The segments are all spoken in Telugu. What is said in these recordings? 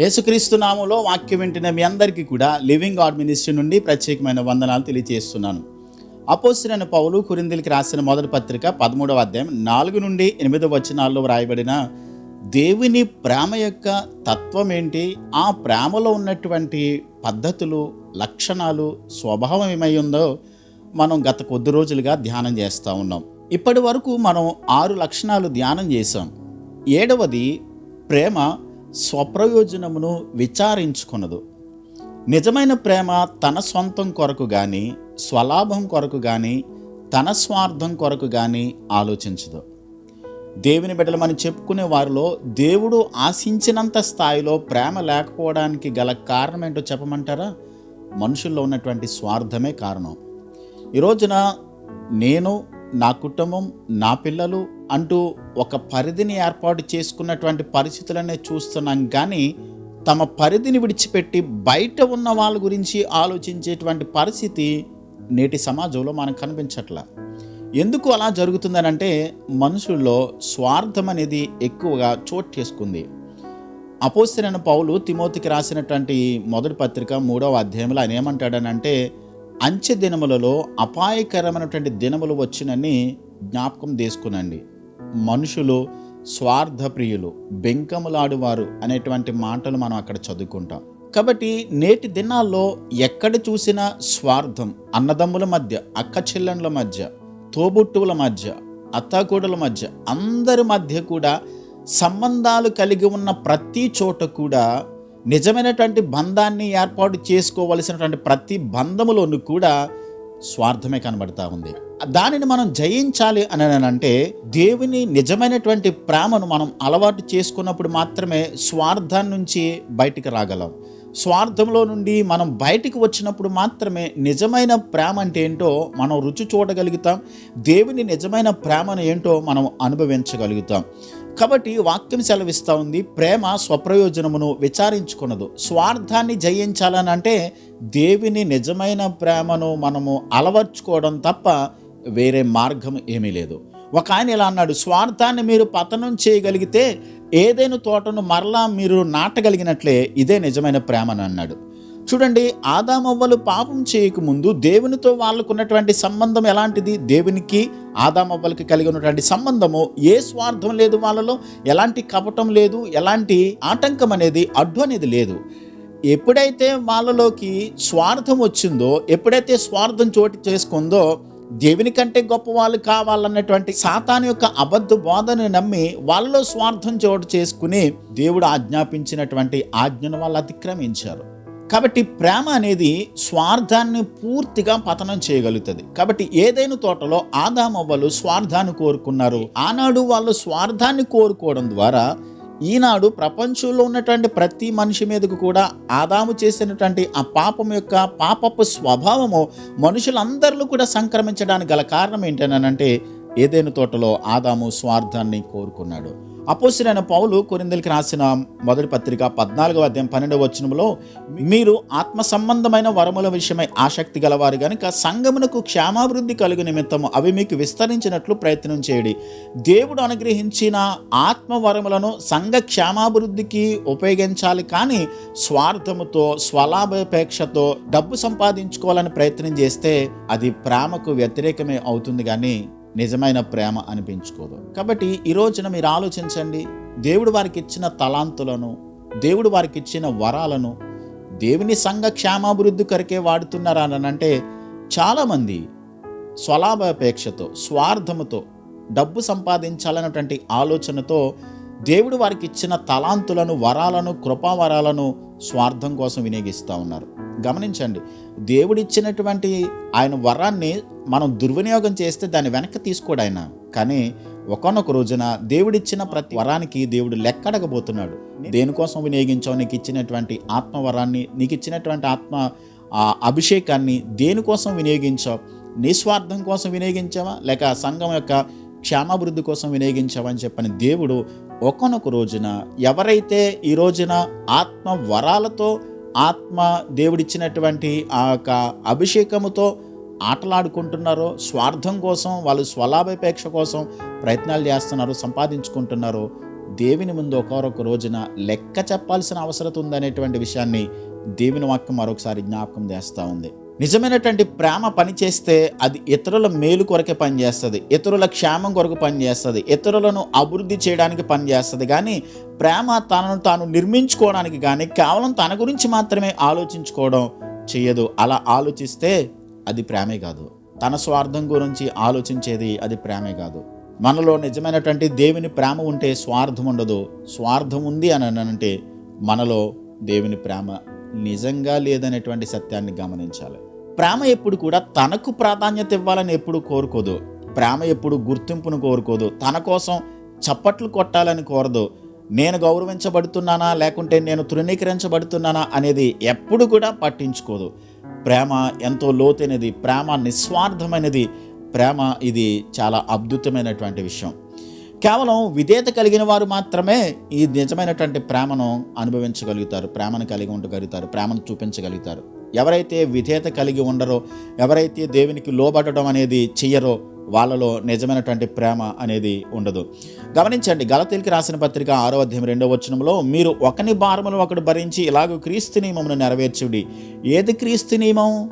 యేసుక్రీస్తు నామంలో వాక్యం వింటున్న మీ అందరికీ కూడా లివింగ్ గాడ్ మినిస్ట్రీ నుండి ప్రత్యేకమైన వందనాలు తెలియజేస్తున్నాను. అపోసిన పౌలు కురిందిలికి రాసిన మొదటి పత్రిక పదమూడవ అధ్యాయం నాలుగు నుండి ఎనిమిదవ వచనాల్లో వ్రాయబడిన దేవుని ప్రేమ యొక్క తత్వం ఏంటి? ఆ ప్రేమలో ఉన్నటువంటి పద్ధతులు లక్షణాలు స్వభావం ఏమై ఉందో మనం గత కొద్ది రోజులుగా ధ్యానం చేస్తూ ఉన్నాం. ఇప్పటి వరకు మనం ఆరు లక్షణాలు ధ్యానం చేసాం ఏడవది ప్రేమ స్వప్రయోజనమును విచారించుకున్నదు నిజమైన ప్రేమ తన సొంతం కొరకు కానీ స్వలాభం కొరకు కానీ తన స్వార్థం కొరకు కానీ ఆలోచించదు. దేవుని బిడ్డలు మనం చెప్పుకునే వారిలో దేవుడు ఆశించినంత స్థాయిలో ప్రేమ లేకపోవడానికి గల కారణం ఏంటో చెప్పమంటారా? మనుషుల్లో ఉన్నటువంటి స్వార్థమే కారణం. ఈ రోజున నేను నా కుటుంబం నా పిల్లలు అంటూ ఒక పరిధిని ఏర్పాటు చేసుకున్నటువంటి పరిస్థితులనే చూస్తున్నాం. కానీ తమ పరిధిని విడిచిపెట్టి బయట ఉన్న వాళ్ళ గురించి ఆలోచించేటువంటి పరిస్థితి నేటి సమాజంలో మనకు కనిపించట్లా. ఎందుకు అలా జరుగుతుందనంటే మనుషుల్లో స్వార్థం అనేది ఎక్కువగా చోటు చేసుకుంది. అపోస్తరైన పౌలు తిమోతికి రాసినటువంటి మొదటి పత్రిక మూడవ అధ్యాయంలో ఆయన ఏమంటాడనంటే అంచె దినములలో అపాయకరమైనటువంటి దినములు వచ్చినని జ్ఞాపకం చేసుకునండి. మనుషులు స్వార్థప్రియులు బెంకములాడువారు అనేటువంటి మాటలు మనం అక్కడ చదువుకుంటాం. కాబట్టి నేటి దినాల్లో ఎక్కడ చూసినా స్వార్థం అన్నదమ్ముల మధ్య అక్క చెల్లెండ్ల మధ్య తోబుట్టువుల మధ్య అత్తాకూడల మధ్య అందరి మధ్య కూడా సంబంధాలు కలిగి ఉన్న ప్రతి చోట కూడా నిజమైనటువంటి బంధాన్ని ఏర్పాటు చేసుకోవలసినటువంటి ప్రతి బంధములోనూ కూడా స్వార్థమే కనబడతా ఉంది. దానిని మనం జయించాలి అని అంటే దేవుని నిజమైనటువంటి ప్రేమను మనం అలవాటు చేసుకున్నప్పుడు మాత్రమే స్వార్థం నుంచి బయటికి రాగలం. స్వార్థంలో నుండి మనం బయటికి వచ్చినప్పుడు మాత్రమే నిజమైన ప్రేమ అంటే ఏంటో మనం రుచి చూడగలుగుతాం. దేవుని నిజమైన ప్రేమను ఏంటో మనం అనుభవించగలుగుతాం. కాబట్టి వాక్యం సెలవిస్తూ ఉంది ప్రేమ స్వప్రయోజనమును విచారించుకున్నదు స్వార్థాన్ని జయించాలని అంటే దేవుని నిజమైన ప్రేమను మనము అలవర్చుకోవడం తప్ప వేరే మార్గం ఏమీ లేదు. ఒక ఆయన ఇలా అన్నాడు స్వార్థాన్ని మీరు పతనం చేయగలిగితే ఏదైనా తోటను మరలా మీరు నాటగలిగినట్లే ఇదే నిజమైన ప్రేమ అని అన్నాడు. చూడండి ఆదామవ్వలు పాపం చేయకముందు దేవునితో వాళ్ళకున్నటువంటి సంబంధం ఎలాంటిది? దేవునికి ఆదామవ్వలకి కలిగి ఉన్నటువంటి సంబంధము ఏ స్వార్థం లేదు వాళ్ళలో? ఎలాంటి కపటం లేదు? ఎలాంటి ఆటంకం అనేది అడ్డు అనేది లేదు. ఎప్పుడైతే వాళ్ళలోకి స్వార్థం వచ్చిందో ఎప్పుడైతే స్వార్థం చోటు చేసుకుందో దేవుని కంటే గొప్ప వాళ్ళు కావాలన్నటువంటి సాతాను యొక్క అబద్ధ బోధను నమ్మి వాళ్ళలో స్వార్థం చోటు చేసుకుని దేవుడు ఆజ్ఞాపించినటువంటి ఆజ్ఞను వాళ్ళు అతిక్రమించారు. కాబట్టి ప్రేమ అనేది స్వార్థాన్ని పూర్తిగా పతనం చేయగలుగుతుంది. కాబట్టి ఏదైనా తోటలో ఆదామవ్వలు స్వార్థాన్ని కోరుకున్నారు. ఆనాడు వాళ్ళు స్వార్థాన్ని కోరుకోవడం ద్వారా ఈనాడు ప్రపంచంలో ఉన్నటువంటి ప్రతి మనిషి మీదకు కూడా ఆదాము చేసినటువంటి ఆ పాపం యొక్క పాపపు స్వభావము మనుషులందరిలో కూడా సంక్రమించడానికి గల కారణం ఏంటనంటే ఏదైనా తోటలో ఆదాము స్వార్థాన్ని కోరుకున్నాడు. అపోసిరైన పౌలు కొరిందలకి రాసిన మొదటి పత్రిక పద్నాలుగవ అధ్యాయం పన్నెండవ వచనంలో మీరు ఆత్మ సంబంధమైన వరముల విషయమై ఆసక్తి గలవారు గనుక సంగమునకు క్షేమాభివృద్ధి కలుగు నిమిత్తము అవి మీకు విస్తరించినట్లు ప్రయత్నం చేయడి. దేవుడు అనుగ్రహించిన ఆత్మ వరములను సంఘ క్షేమాభివృద్ధికి ఉపయోగించాలి కానీ స్వార్థముతో స్వలాభాపేక్షతో డబ్బు సంపాదించుకోవాలని ప్రయత్నం చేస్తే అది ప్రేమకు వ్యతిరేకమే అవుతుంది కానీ నిజమైన ప్రేమ అనిపించుకోదు. కాబట్టి ఈ రోజున మీరు ఆలోచించండి దేవుడు వారికి ఇచ్చిన తలాంతులను దేవుడు వారికి ఇచ్చిన వరాలను దేవుని సంఘ క్షేమాభివృద్ధి కొరకే వాడుతున్నారా అని అంటే చాలామంది స్వలాభాపేక్షతో స్వార్థముతో డబ్బు సంపాదించాలన్నటువంటి ఆలోచనతో దేవుడు వారికి ఇచ్చిన తలాంతులను వరాలను కృపావరాలను స్వార్థం కోసం వినియోగిస్తూ ఉన్నారు. గమనించండి దేవుడిచ్చినటువంటి ఆయన వరాన్ని మనం దుర్వినియోగం చేస్తే దాన్ని వెనక్కి తీసుకోడు ఆయన. కానీ ఒకనొక రోజున దేవుడిచ్చిన ప్రతి వరానికి దేవుడు లెక్కడగబోతున్నాడు. దేనికోసం వినియోగించావు? నీకు ఇచ్చినటువంటి ఆత్మవరాన్ని నీకు ఇచ్చినటువంటి ఆత్మ ఆ అభిషేకాన్ని దేనికోసం వినియోగించావు? నిస్వార్థం కోసం వినియోగించావా? లేక సంఘం యొక్క క్షేమాభివృద్ధి కోసం వినియోగించామని చెప్పని దేవుడు ఒకనొక రోజున ఎవరైతే ఈ రోజున ఆత్మ వరాలతో ఆత్మ దేవుడిచ్చినటువంటి ఆ యొక్క అభిషేకముతో ఆటలాడుకుంటున్నారో స్వార్థం కోసం వాళ్ళు స్వలాభాపేక్ష కోసం ప్రయత్నాలు చేస్తున్నారో సంపాదించుకుంటున్నారో దేవుని ముందు ఒకరొక రోజున లెక్క చెప్పాల్సిన అవసరం ఉందనేటువంటి విషయాన్ని దేవుని వాక్యం మరొకసారి జ్ఞాపకం చేస్తూ ఉంది. నిజమైనటువంటి ప్రేమ పనిచేస్తే అది ఇతరుల మేలు కొరకే పనిచేస్తుంది ఇతరుల క్షేమం కొరకు పనిచేస్తుంది ఇతరులను అభివృద్ధి చేయడానికి పనిచేస్తుంది కానీ ప్రేమ తనను తాను నిర్మించుకోవడానికి కానీ కేవలం తన గురించి మాత్రమే ఆలోచించుకోవడం చేయదు అలా ఆలోచిస్తే అది ప్రేమే కాదు. తన స్వార్థం గురించి ఆలోచించేది అది ప్రేమే కాదు. మనలో నిజమైనటువంటి దేవుని ప్రేమ ఉంటే స్వార్థం ఉండదు. స్వార్థం ఉంది అని అంటే మనలో దేవుని ప్రేమ నిజంగా లేదనేటువంటి సత్యాన్ని గమనించాలి. ప్రేమ ఎప్పుడు కూడా తనకు ప్రాధాన్యత ఇవ్వాలని ఎప్పుడు కోరుకోదు. ప్రేమ ఎప్పుడు గుర్తింపును కోరుకోదు. తన కోసం చప్పట్లు కొట్టాలని కోరదు. నేను గౌరవించబడుతున్నానా? లేకుంటే నేను తృణీకరించబడుతున్నానా? అనేది ఎప్పుడు కూడా పట్టించుకోదు. ప్రేమ ఎంతో లోతైనది. ప్రేమ నిస్వార్థమైనది. ప్రేమ ఇది చాలా అద్భుతమైనటువంటి విషయం. కేవలం విధేయత కలిగిన వారు మాత్రమే ఈ నిజమైనటువంటి ప్రేమను అనుభవించగలుగుతారు. ప్రేమను కలిగి ఉండగలుగుతారు. ప్రేమను చూపించగలుగుతారు. ఎవరైతే విధేయత కలిగి ఉండరో ఎవరైతే దేవునికి లోబడటం అనేది చెయ్యరో వాళ్ళలో నిజమైనటువంటి ప్రేమ అనేది ఉండదు. గమనించండి గలతీలికి రాసిన పత్రిక ఆరో అధ్యాయం రెండో వచనంలో మీరు ఒకని భారమును ఒకడు భరించి ఇలాగ క్రీస్తు నియమమును నెరవేర్చుడి. ఏది క్రీస్తు నియమం?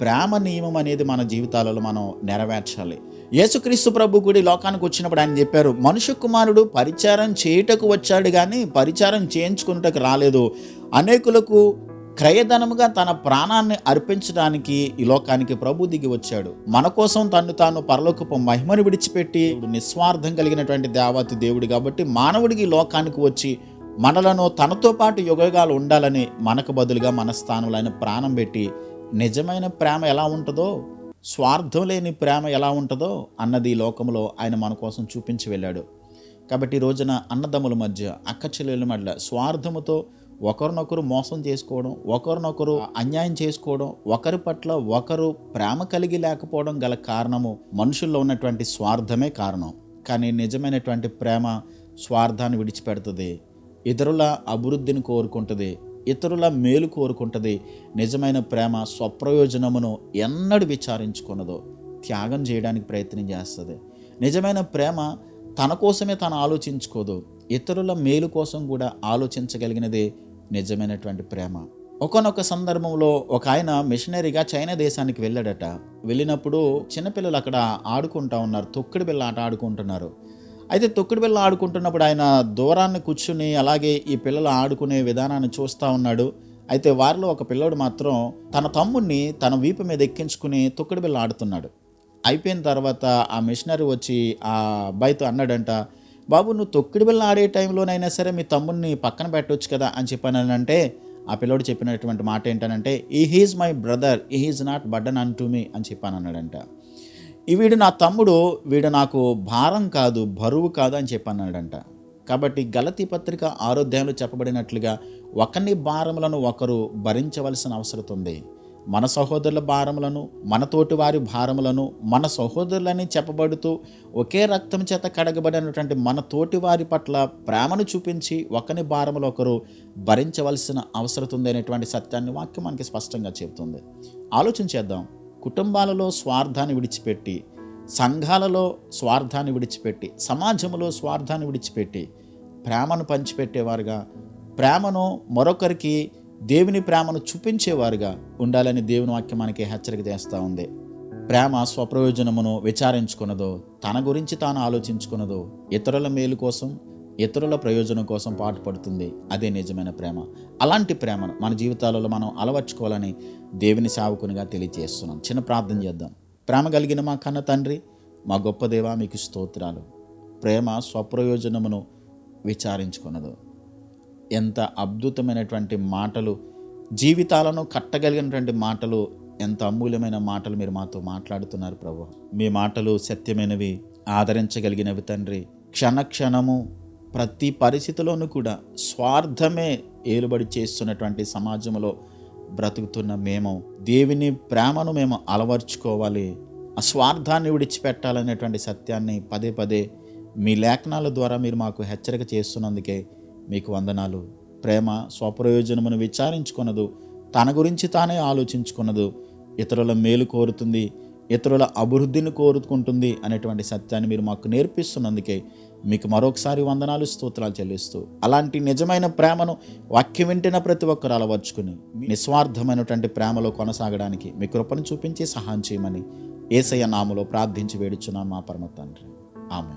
ప్రేమ నియమం అనేది మన జీవితాలలో మనం నెరవేర్చాలి. యేసుక్రీస్తు ప్రభు కూడా లోకానికి వచ్చినప్పుడు ఆయన చెప్పారు మనుష్య కుమారుడు పరిచారం చేయుటకు వచ్చాడు కానీ పరిచారం చేయించుకున్నటకు రాలేదు. అనేకులకు క్రయధనముగా తన ప్రాణాన్ని అర్పించడానికి ఈ లోకానికి ప్రభు దిగి వచ్చాడు. మన కోసం తను తాను పరలోకపు మహిమను విడిచిపెట్టి నిస్వార్థం కలిగినటువంటి దేవతి దేవుడు కాబట్టి మానవుడికి ఈ లోకానికి వచ్చి మనలను తనతో పాటు యుగగాలు ఉండాలని మనకు బదులుగా మన స్థానంలో ఆయన ప్రాణం పెట్టి నిజమైన ప్రేమ ఎలా ఉంటుందో స్వార్థం లేని ప్రేమ ఎలా ఉంటుందో అన్నది ఈ లోకంలో ఆయన మన కోసం చూపించి వెళ్ళాడు. కాబట్టి ఈ రోజున అన్నదమ్ముల మధ్య అక్క చెల్లెల మధ్య స్వార్థముతో ఒకరినొకరు మోసం చేసుకోవడం ఒకరినొకరు అన్యాయం చేసుకోవడం ఒకరి పట్ల ఒకరు ప్రేమ కలిగి లేకపోవడం గల కారణము మనుషుల్లో ఉన్నటువంటి స్వార్థమే కారణం. కానీ నిజమైనటువంటి ప్రేమ స్వార్థాన్ని విడిచిపెడుతుంది. ఇతరుల అభివృద్ధిని కోరుకుంటుంది. ఇతరుల మేలు కోరుకుంటుంది. నిజమైన ప్రేమ స్వప్రయోజనమును ఎన్నడూ విచారించుకున్నదో త్యాగం చేయడానికి ప్రయత్నం చేస్తుంది. నిజమైన ప్రేమ తన కోసమే తను ఆలోచించుకోదు. ఇతరుల మేలు కోసం కూడా ఆలోచించగలిగినదే నిజమైనటువంటి ప్రేమ. ఒకనొక సందర్భంలో ఒక ఆయన మిషనరీగా చైనా దేశానికి వెళ్ళాడట. వెళ్ళినప్పుడు చిన్నపిల్లలు అక్కడ ఆడుకుంటా ఉన్నారు. తొక్కుడు బిళ్ళ ఆట ఆడుకుంటున్నారు. అయితే తొక్కుడు బిళ్ళ ఆడుకుంటున్నప్పుడు ఆయన దూరాన్ని కూర్చుని అలాగే ఈ పిల్లలు ఆడుకునే విధానాన్ని చూస్తూ ఉన్నాడు. అయితే వారిలో ఒక పిల్లోడు మాత్రం తన తమ్ముడిని తన వీపు మీద ఎక్కించుకుని తొక్కుడు బిళ్ళ ఆడుతున్నాడు. అయిపోయిన తర్వాత ఆ మిషనరీ వచ్చి ఆ అబ్బాయితో అన్నాడంట బాబు నువ్వు తొక్కిడి బిళ్ళ ఆడే టైంలోనైనా సరే మీ తమ్ముడిని పక్కన పెట్టవచ్చు కదా అని చెప్పానంటే ఆ పిల్లోడు చెప్పినటువంటి మాట ఏంటనంటే ఈ హీజ్ మై బ్రదర్ ఈ he's not burden unto me అని చెప్పాను అన్నాడంట ఈ వీడు నా తమ్ముడు వీడు నాకు భారం కాదు బరువు కాదు అని చెప్పన్నాడంట కాబట్టి గలతీ పత్రిక ఆరోగ్యంలో చెప్పబడినట్లుగా ఒకరిని భారములను ఒకరు భరించవలసిన అవసరం ఉంది. మన సహోదరుల భారములను మన తోటి వారి భారములను మన సహోదరులని చెప్పబడుతూ ఒకే రక్తం చేత కడగబడినటువంటి మన తోటి వారి పట్ల ప్రేమను చూపించి ఒకని భారములు ఒకరు భరించవలసిన అవసరం ఉంది అనేటువంటి సత్యాన్ని వాక్యం మనకి స్పష్టంగా చెబుతుంది. ఆలోచన చేద్దాం. కుటుంబాలలో స్వార్థాన్ని విడిచిపెట్టి సంఘాలలో స్వార్థాన్ని విడిచిపెట్టి సమాజంలో స్వార్థాన్ని విడిచిపెట్టి ప్రేమను పంచిపెట్టేవారుగా ప్రేమను మరొకరికి దేవుని ప్రేమను చూపించేవారుగా ఉండాలని దేవుని వాక్యం మనకి హెచ్చరిక చేస్తూ ఉంది. ప్రేమ స్వప్రయోజనమును విచారించుకున్నదో తన గురించి తాను ఆలోచించుకున్నదో ఇతరుల మేలు కోసం ఇతరుల ప్రయోజనం కోసం పాటుపడుతుంది. అదే నిజమైన ప్రేమ. అలాంటి ప్రేమను మన జీవితాలలో మనం అలవర్చుకోవాలని దేవుని సేవకునిగా తెలియజేస్తున్నాం చిన్న ప్రార్థన చేద్దాం. ప్రేమ కలిగిన మా కన్న తండ్రి మా గొప్ప దేవా మీకు స్తోత్రాలు. ప్రేమ స్వప్రయోజనమును విచారించుకున్నదో. ఎంత అద్భుతమైనటువంటి మాటలు జీవితాలను కట్టగలిగినటువంటి మాటలు ఎంత అమూల్యమైన మాటలు మీరు మాతో మాట్లాడుతున్నారు ప్రభు. మీ మాటలు సత్యమైనవి ఆదరించగలిగినవి తండ్రి. క్షణక్షణము ప్రతి పరిస్థితిలోనూ కూడా స్వార్థమే ఏలుబడి చేస్తున్నటువంటి సమాజంలో బ్రతుకుతున్న మేము దేవుని ప్రేమను మేము అలవర్చుకోవాలి. ఆ స్వార్థాన్ని విడిచిపెట్టాలనేటువంటి సత్యాన్ని పదే పదే మీ లేఖనాల ద్వారా మీరు మాకు హెచ్చరిక చేస్తున్నందుకే మీకు వందనాలు. ప్రేమ స్వప్రయోజనమును విచారించుకున్నదు తన గురించి తానే ఆలోచించుకున్నదు ఇతరుల మేలు కోరుతుంది. ఇతరుల అభివృద్ధిని కోరుకుంటుంది అనేటువంటి సత్యాన్ని మీరు మాకు నేర్పిస్తున్నందుకే మీకు మరొకసారి వందనాలు స్తోత్రాలు చెల్లిస్తూ అలాంటి నిజమైన ప్రేమను వాక్యం వింటిన ప్రతి ఒక్కరు అలవర్చుకుని మీ నిస్వార్థమైనటువంటి ప్రేమలో కొనసాగడానికి మీ కృపను చూపించి సహాయం చేయమని ఏసయ్య నామలో ప్రార్థించి వేడుచున్నాను మా పరమ తండ్రి. ఆమె